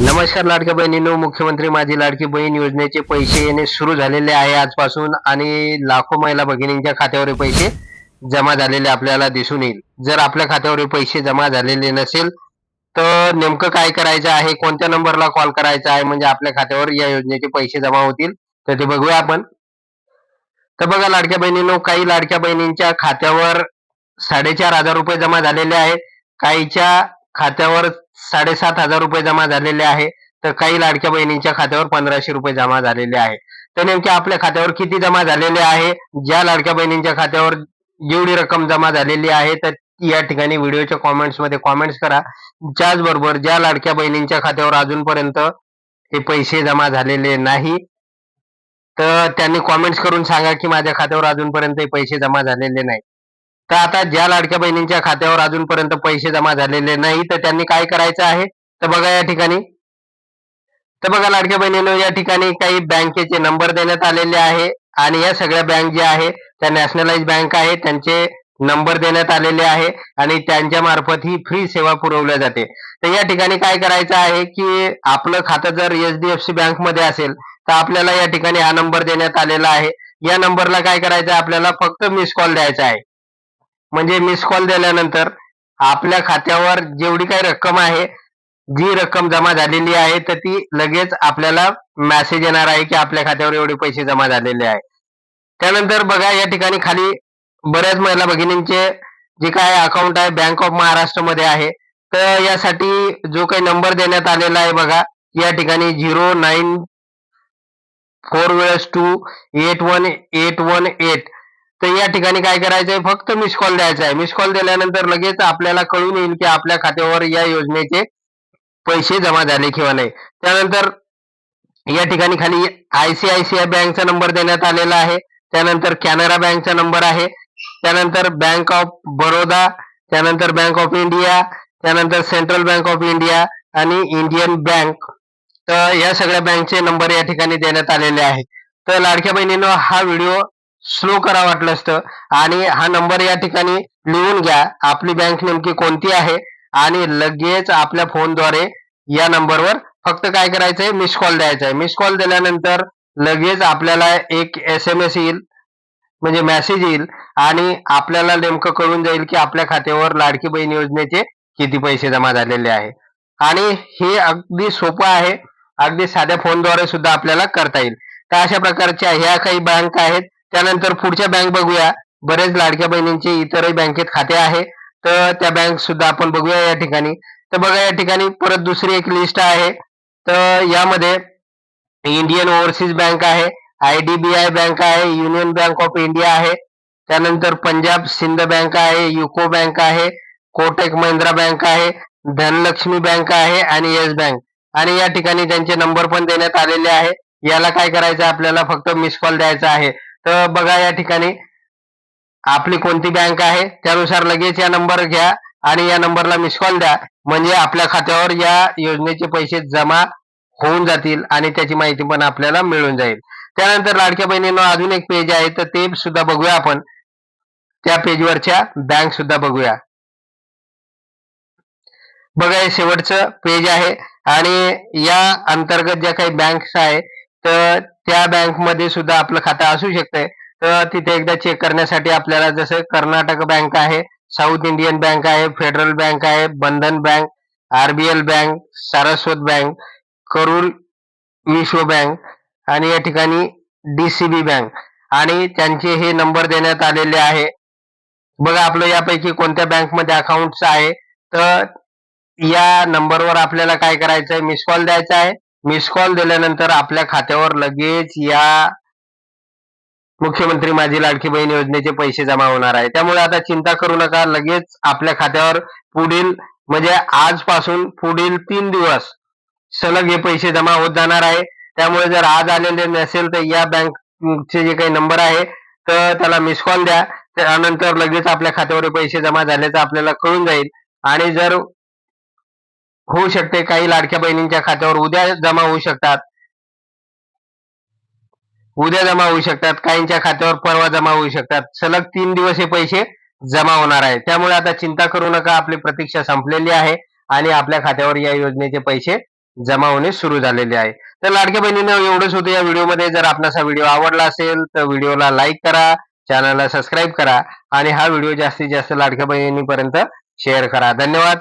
नमस्कार लाडक्या बहिणींनो मुख्यमंत्री माझी लाडकी बहीण योजनेचे पैसे येणे सुरू झालेले आहे आजपासून आणि लाखो महिला भगिनींच्या खात्यावर पैसे जमा झालेले आपल्याला दिसून येईल. जर आपल्या खात्यावर पैसे जमा झालेले नसेल तर नेमकं काय करायचं आहे कोणत्या नंबरला कॉल करायचा आहे म्हणजे आपल्या खात्यावर या योजनेचे पैसे जमा होतील तर ते बघूया आपण. तर बघा लाडक्या बहिणींनो काही लाडक्या बहिणींच्या खात्यावर साडेचार हजार रुपये जमा झालेले आहे. काहीच्या खात्यावर साडेसात हजार रुपये जमा झालेले आहे. तर काही लाडक्या बहिणींच्या खात्यावर पंधराशे रुपये जमा झालेले आहे. तर नेमके आपल्या खात्यावर किती जमा झालेले आहे? ज्या लाडक्या बहिणींच्या खात्यावर जेवढी रक्कम जमा झालेली आहे तर या ठिकाणी व्हिडिओच्या कॉमेंट्समध्ये कॉमेंट्स करा. त्याचबरोबर ज्या लाडक्या बहिणींच्या खात्यावर अजूनपर्यंत हे पैसे जमा झालेले नाही तर त्यांनी कॉमेंट्स करून सांगा की माझ्या खात्यावर अजूनपर्यंत हे पैसे जमा झालेले नाही. तर आता ज्या लाडक्या बहिणींच्या खात्यावर अजूनपर्यंत पैसे जमा झालेले नाही तर त्यांनी काय करायचं आहे? तर बघा या ठिकाणी. तर बघा लाडक्या बहिणीनं या ठिकाणी काही बँकेचे नंबर देण्यात आलेले आहे आणि या सगळ्या बँक ज्या आहे त्या नॅशनलाइज बँक आहे त्यांचे नंबर देण्यात आलेले आहे आणि त्यांच्या मार्फत ही फ्री सेवा पुरवल्या जाते. तर या ठिकाणी काय करायचं आहे की आपलं खातं जर एचडीएफसी बँकमध्ये असेल तर आपल्याला या ठिकाणी हा नंबर देण्यात आलेला आहे. या नंबरला काय करायचं आहे? आपल्याला फक्त मिस कॉल द्यायचा आहे. म्हणजे मिस कॉल दिल्यानंतर आपल्या खात्यावर जेवढी काही रक्कम आहे जी रक्कम जमा झालेली आहे तर ती लगेच आपल्याला मेसेज येणार आहे की आपल्या खात्यावर एवढे पैसे जमा झालेले आहे. त्यानंतर बघा या ठिकाणी खाली बऱ्याच महिला भगिनींचे जे काय अकाउंट आहे बँक ऑफ महाराष्ट्रमध्ये आहे. तर यासाठी जो काही नंबर देण्यात आलेला आहे बघा या ठिकाणी झिरो नाईन फोर वेळेस two eight one eight one eight तर या ठिकाणी काय करायचंय? फक्त मिस कॉल द्यायचा आहे मिस कॉल दिल्यानंतर लगेच आपल्याला कळून येईल की आपल्या खात्यावर या योजनेचे पैसे जमा झाले किंवा नाही. त्यानंतर या ठिकाणी खाली आयसीआयसीआय बँकचा नंबर देण्यात आलेला आहे. त्यानंतर कॅनरा बँकचा नंबर आहे. त्यानंतर बँक ऑफ बरोदा त्यानंतर बँक ऑफ इंडिया त्यानंतर सेंट्रल बँक ऑफ इंडिया आणि इंडियन बँक. तर या सगळ्या बँकचे नंबर या ठिकाणी देण्यात आलेले आहे तर लाडक्या बहिणीनं हा व्हिडिओ स्लो करा वाटलं असतं. आणि हा नंबर या ठिकाणी लिहून घ्या. आपली बँक नेमकी कोणती आहे? आणि लगेच आपल्या फोनद्वारे या नंबरवर फक्त काय करायचंय? मिस कॉल द्यायचा आहे मिस कॉल दिल्यानंतर लगेच आपल्याला एक एस एम एस येईल. म्हणजे मेसेज येईल. आणि आपल्याला नेमकं कळून जाईल की आपल्या खात्यावर लाडकी बहीण योजनेचे किती पैसे जमा झालेले आहे. आणि हे अगदी सोपं आहे. अगदी साध्या फोनद्वारे सुद्धा आपल्याला करता येईल. तर अशा प्रकारच्या ह्या काही बँक आहेत. त्यानंतर पुढच्या बँक बघूया. बरेच लाडक्या बहिणींचे इतरही बँकेत खाते आहे. तर त्या बँक सुद्धा आपण बघूया या ठिकाणी. तर बघा या ठिकाणी परत दुसरी एक लिस्ट आहे. तर यामध्ये इंडियन ओव्हरसीज बँक आहे आयडीबीआय बँक आहे युनियन बँक ऑफ इंडिया आहे. त्यानंतर पंजाब सिंध बँक आहे युको बँक आहे कोटक महिंद्रा बँक आहे धनलक्ष्मी बँक आहे आणि येस बँक आणि या ठिकाणी त्यांचे नंबर पण देण्यात आलेले आहे. याला काय करायचं आहे? आपल्याला फक्त मिस कॉल द्यायचा आहे. तर बघा या ठिकाणी. आपली कोणती बँक आहे? त्यानुसार लगेच या नंबर घ्या आणि या नंबरला मिस कॉल द्या. म्हणजे आपल्या खात्यावर या योजनेचे पैसे जमा होऊन जातील आणि त्याची माहिती पण आपल्याला मिळून जाईल. त्यानंतर लाडक्या बहिणीनं अजून एक पेज आहे तर ते सुद्धा बघूया आपण. त्या पेजवरच्या बँक सुद्धा बघूया. बघा हे शेवटचं पेज आहे. आणि या अंतर्गत ज्या काही बँक्स आहे तर त्या बँकमध्ये सुद्धा आपलं खातं असू शकतंय. तर तिथे एकदा चेक करण्यासाठी आपल्याला जसं कर्नाटक बँक आहे साऊथ इंडियन बँक आहे फेडरल बँक आहे Bandhan bank RBL bank Saraswat bank Karur Vysya bank आणि या ठिकाणी डीसीबी बँक आणि त्यांचे हे नंबर देण्यात आलेले आहे. बघा आपलं यापैकी कोणत्या बँकमध्ये अकाउंट आहे. तर या नंबरवर आपल्याला काय करायचं आहे मिस कॉल द्यायचा आहे. मिस कॉल दिल्यानंतर आपल्या खात्यावर लगेच या मुख्यमंत्री माझी लाडकी बहीण योजनेचे पैसे जमा होणार आहे. त्यामुळे आता चिंता करू नका लगेच आपल्या खात्यावर पुढील म्हणजे आजपासून पुढील तीन दिवस सलग हे पैसे जमा होत जाणार आहे. त्यामुळे जर आज आलेले नसेल तर या बँकचे जे काही नंबर आहे तर त्याला मिस कॉल द्या. त्यानंतर लगेच आपल्या खात्यावर पैसे जमा झाल्याचं आपल्याला कळून जाईल. आणि जर होऊ शकते. काही लाडक्या बहिणींच्या खात्यावर उद्या जमा होऊ शकतात. उद्या जमा होऊ शकतात. काहींच्या खात्यावर परवा जमा होऊ शकतात. सलग तीन दिवस हे पैसे जमा होणार आहे. त्यामुळे आता चिंता करू नका. आपली प्रतीक्षा संपलेली आहे आणि आपल्या खात्यावर या योजनेचे पैसे जमा होणे सुरू झालेले आहे. तर लाडक्या बहिणींना एवढंच होतं या व्हिडिओमध्ये. जर आपणास हा व्हिडिओ आवडला असेल तर व्हिडिओला लाईक करा चॅनलला सबस्क्राईब करा आणि हा व्हिडिओ जास्तीत जास्त लाडक्या बहिणींपर्यंत शेअर करा. धन्यवाद.